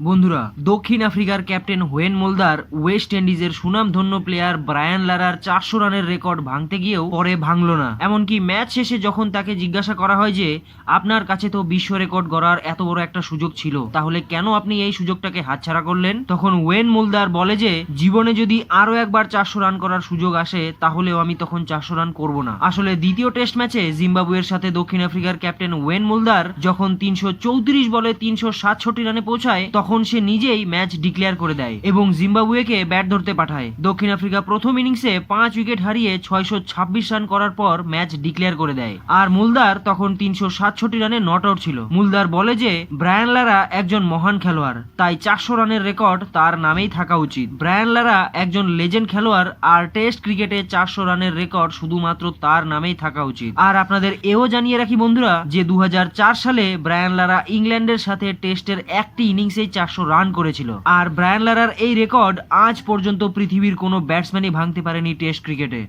বন্ধুরা, দক্ষিণ আফ্রিকার ক্যাপ্টেন হোয়েন মোলদার, ওয়েস্ট ইন্ডিজের সুনামধন্য প্লেয়ার ব্রায়ান লারার চারশো রানের রেকর্ড ভাঙতে গিয়েও পরে ভাঙলো না। এমনকি ম্যাচ শেষে যখন তাকে জিজ্ঞাসা করা হয় যে, আপনার কাছে তো বিশ্ব রেকর্ড গড়ার এত বড় একটা সুযোগ ছিল, তাহলে কেন আপনি এই সুযোগটাকে হাতছাড়া করলেন? তখন ওয়েন মোলদার বলে যে, জীবনে যদি আরও একবার চারশো রান করার সুযোগ আসে, তাহলেও আমি তখন চারশো রান করব না। আসলে দ্বিতীয় টেস্ট ম্যাচে জিম্বাবুয়ের সাথে দক্ষিণ আফ্রিকার ক্যাপ্টেন ওয়েন মোলদার যখন তিনশো চৌত্রিশ বলে তিনশো সাতষট্টি রানে পৌঁছায় তখন সে নিজেই ম্যাচ ডিক্লেয়ার করে দেয় এবং জিম্বাবুয়েকে ব্যাট ধরতে পাঠায়। দক্ষিণ আফ্রিকা প্রথম ইনিংসে পাঁচ উইকেট হারিয়ে ছয়শো ছাব্বিশ রান করার পর ম্যাচ ডিক্লেয়ার করে দেয়। আর মুলদার তখন তিনশো সাতষট্টি রানে নট আউট ছিল। মুলদার বলে যে, ব্রায়ান লারা একজন মহান খেলোয়াড়, তাই চারশো রানের রেকর্ড তার নামেই থাকা উচিত। ব্রায়ান লারা একজন লেজেন্ড খেলোয়াড়, আর টেস্ট ক্রিকেটে চারশো রানের রেকর্ড শুধুমাত্র তার নামেই থাকা উচিত। আর আপনাদের এও জানিয়ে রাখি বন্ধুরা, যে দু হাজার চার সালে ব্রায়ান লারা ইংল্যান্ডের সাথে টেস্টের একটি ইনিংসেই চারশো রান করেছিল। আর ব্রায়ান লারার এই রেকর্ড আজ পর্যন্ত পৃথিবীর কোনো ব্যাটসম্যানই ভাঙতে পারেনি টেস্ট ক্রিকেটে।